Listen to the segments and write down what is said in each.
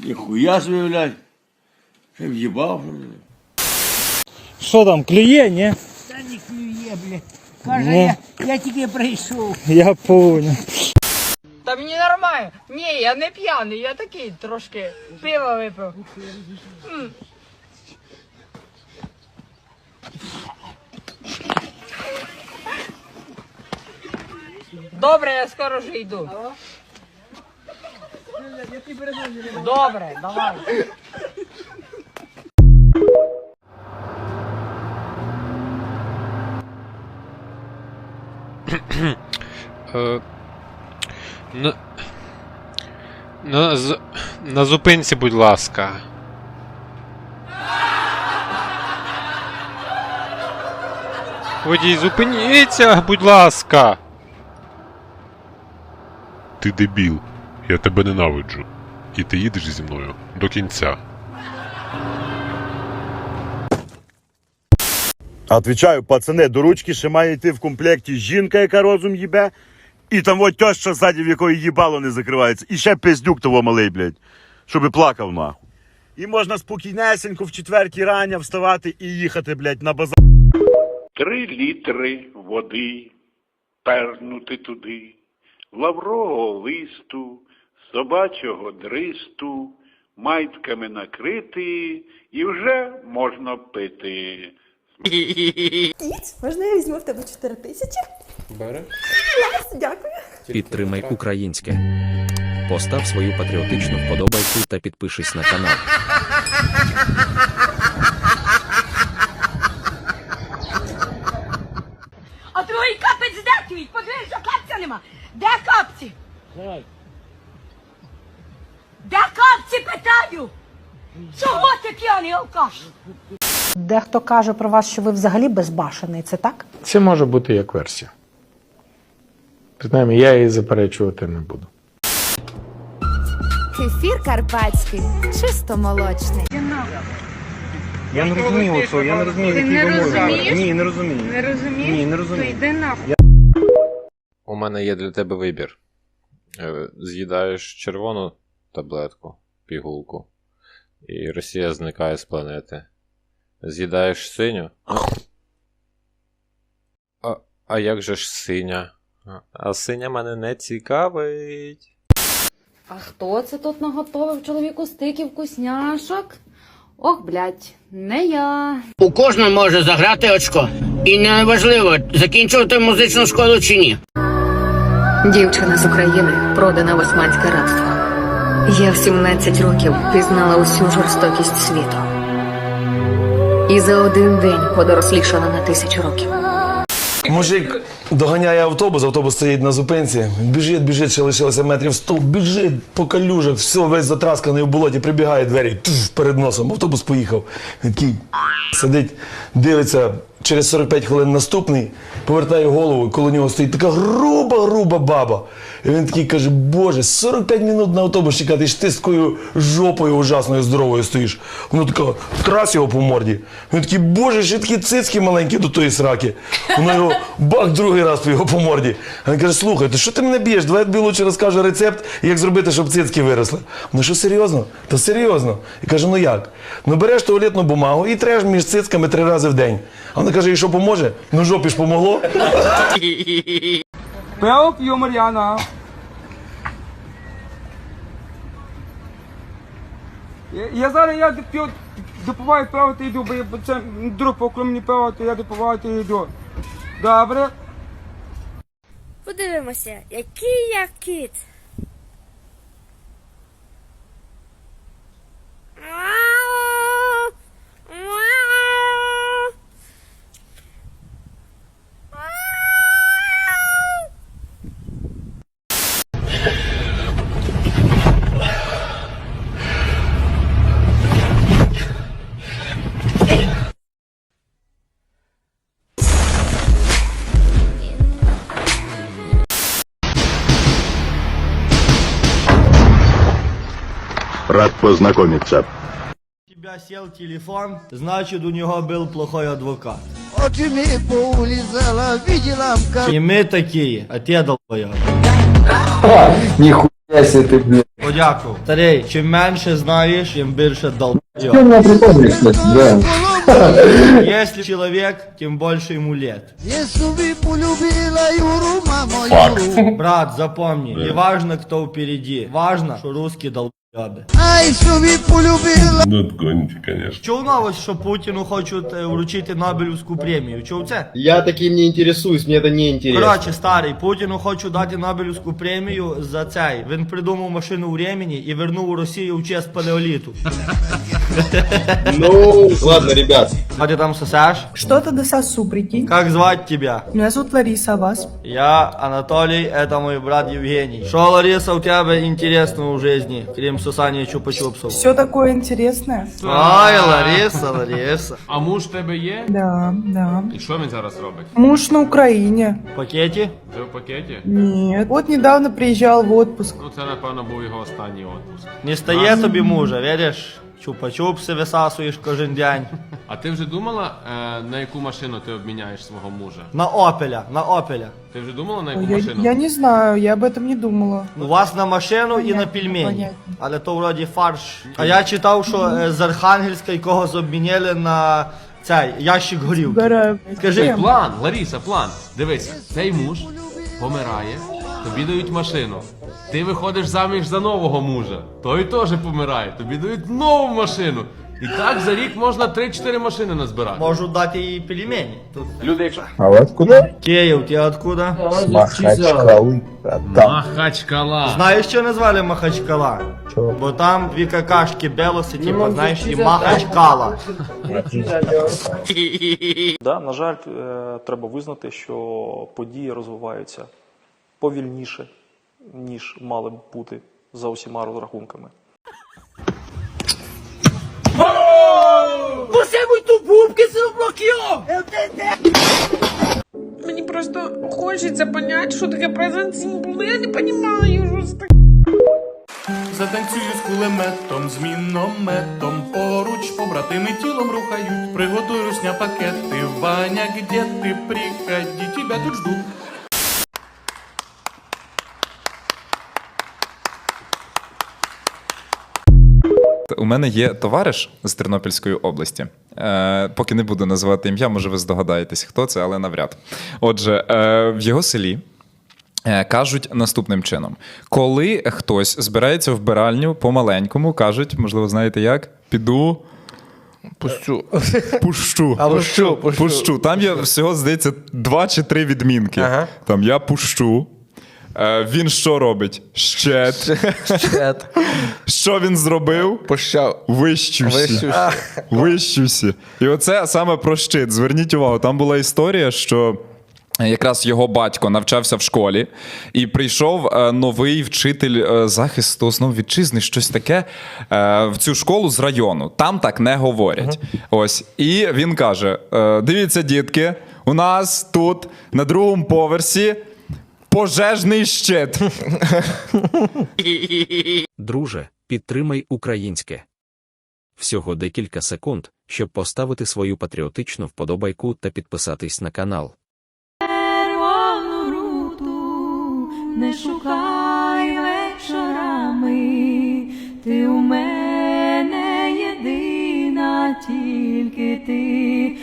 Ніхуя собі, блядь. Ще в'їбав. що ли? Що там, клює, ні? Та не клює, бля. Каже, Ну. я, я тільки прийшов. Я понял. Та мені нормально. Ні, я не п'яний, я такий трошки пива випив. М. Добре, я скоро вже йду. Добре, давай. Е, на, на, на зупинці, будь ласка. Водій, зупиніться, будь ласка. Ти дебіл. Я тебе ненавиджу. І ти їдеш зі мною до кінця. Отвічаю, пацани, до ручки ще має йти в комплекті жінка, яка розум їбе, і там от теща ззаді, в якої їбало не закривається. І ще пиздюк того малий, блядь, щоби плакав нахуй. І можна спокійнесенько в четвертій рання вставати і їхати, блядь, на базар. Три літри води пернути туди, лаврового листу, собачого дристу, майтками накрити, і вже можна пити. Можна я візьму в тебе 4 тисячі? Бери. Клас, дякую. Підтримай українське. Постав свою патріотичну вподобайку та підпишись на канал. А твій капець де твій? Подивись, що капця нема. Де капці? Де капці, питаю? Чого ти п'яний алкаш? Дехто каже про вас, що ви взагалі безбашений, це так? Це може бути як версія. Принаймні, я її заперечувати не буду. Кефір карпатський, чисто молочний. Я не розумію оцього, я не розумію, Ти який не ви розумієш? Ні, не розумію. Не розумієш? Ні, не розумію. То йди нахуй. У мене є для тебе вибір. Е, З'їдаєш червону таблетку, пігулку, і Росія зникає з планети. З'їдаєш синю. А, а як же ж синя? А- А синя мене не цікавить. А хто це тут наготовив чоловіку стиків вкусняшок? Ох, блядь, не я. У кожного може заграти очко. І неважливо, закінчувати музичну школу чи ні. Дівчина з України продана в османське рабство. Я в 17 років пізнала усю жорстокість світу. І за один день подорослішала на тисячу років. Мужик доганяє автобус, автобус стоїть на зупинці. Біжить, біжить, ще лишилося метрів 100, біжить по калюжах, все, весь затрасканий в болоті, прибігає двері туф, перед носом. Автобус поїхав. Він такий сидить, дивиться. Через 45 хвилин наступний повертає голову, коло нього стоїть така груба, груба баба. І він такий каже: Боже, 45 минут на автобус чекати, і ти з такою жопою ужасною здоровою стоїш. Воно така трас його по морді. Він такий, боже, ще такі цицьки маленькі до тої сраки. Воно його бах другий раз його по морді. А він каже: слухай, то що ти мене б'єш? Давай я тобі лучше розкажу рецепт, як зробити, щоб цицьки виросли. Ну що серйозно? Та серйозно. І каже, ну як? Ну береш туалетну бумагу і треш між цицьками три рази в день. А вона каже, і що поможе? Ну жопі ж помогло. Пиво Мар'яна. Я, зараз я п'ю, допиваю пиво, ти йду, бо я- це друг поклав мені пиво, то я допиваю, то йду. Добре? Подивимося, який я кіт. Рад познайомитися. У тебя сел телефон, значит у него был плохой адвокат. Очі по улице видела И мы такие, а те долбоёбы. Ніхуя сі ти, блядь. Подякував. Старий, чим менше знаєш, тим більше долбойоб. мене прикольно, кстати, да. Если человек, тем больше ему лет. Брат, запомни, не важно, кто впереди. Важно, что русские долбоебы. Ну, гоните, конечно. Чув новость, що Путіну хочуть е, вручити Нобелівську премію? Чув це? Я таким не интересуюсь, мне это не интересно. Коротше, старий, Путіну хочуть дати Нобелівську премію за цей. Він придумав машину времени і вернув Росію в честь палеоліту. Ну, ладно, ребят. А ти там сосеш? Что-то дососу, прикинь. Как звать тебя? Меня зовут Лариса, а вас? Я Анатолий, это мой брат Евгений. Что, Лариса, у тебя интересного в жизни, крем сосания чупа-чупсов? Все такое интересное. Ай, Лариса, Лариса. А муж в тебе є? Да, да. І що він зараз робить? Муж на Украине. В пакеті? Вже в пакеті? Нет. Вот недавно приезжал в отпуск. Ну це напевно був його останній отпуск. Не стає тобі мужа, видиш? Чупа-чупси висасуєш кожен день. А ти вже думала, е, на яку машину ти обміняєш свого мужа? На опеля, на опеля. Ти вже думала на яку Я, машину? я не знаю, я об этом не думала. У вас на машину і на Понятно, пельмені. понятно. Але то вроді фарш. А я читав, що е, з Архангельська якогось обміняли на цей ящик горілки. Угораю. Скажи, Кем? План, Ларіса, план. Дивися, цей муж помирає, тобі дають машину. Ти виходиш заміж за нового мужа. Той теж помирає, тобі дають нову машину. І так за рік можна 3-4 машини назбирати. можу дати їй пельмені. Тут. Люди, якщо А вы откуда? Київ, ти откуда? Махачкалы. Там. Махачкала. Знаєш, що назвали Махачкала? Чого? Бо там дві какашки белоси, типа, знаєш, і Махачкала. Да, на жаль, е, треба визнати, що події розвиваються повільніше, ніж мали б бути за усіма розрахунками. Мені просто хочеться понять, що таке презент символ. Я не розумію, що це таке. Затанцюю з кулеметом, з мінометом, поруч побратими тілом рухають. Приготуй русня пакети, Ваня, где ти? Приходи, тебя тут жду. У мене є товариш з Тернопільської області. Е, поки не буду називати ім'я, може ви здогадаєтесь, хто це, але навряд. Отже, е, в його селі. е, Кажуть наступним чином: коли хтось збирається в вбиральню по-маленькому, кажуть, можливо, знаєте як? Піду. Пущу. Пущу. А пущу, пущу. Пущу. Там є всього, здається, два чи три відмінки. Ага. Там я пущу. Е, він що робить? Щет. Щет. Що він зробив? Пущав. Вищуся. Вищуся. Вищуся. І оце саме про щит. Зверніть увагу, там була історія, що. Якраз його батько навчався в школі, і прийшов е, новий вчитель е, захисту основ вітчизни, щось таке в цю школу з району. Там так не говорять. Ось. І він каже: дивіться, дітки, у нас тут на другому поверсі пожежний щит. Друже, підтримай українське. Всього декілька секунд, щоб поставити свою патріотичну вподобайку та підписатись на канал. Не шукай вечорами, ти у мене єдина, тільки ти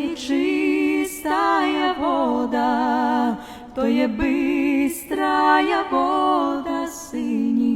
є чистая вода, то є бистрая вода сині.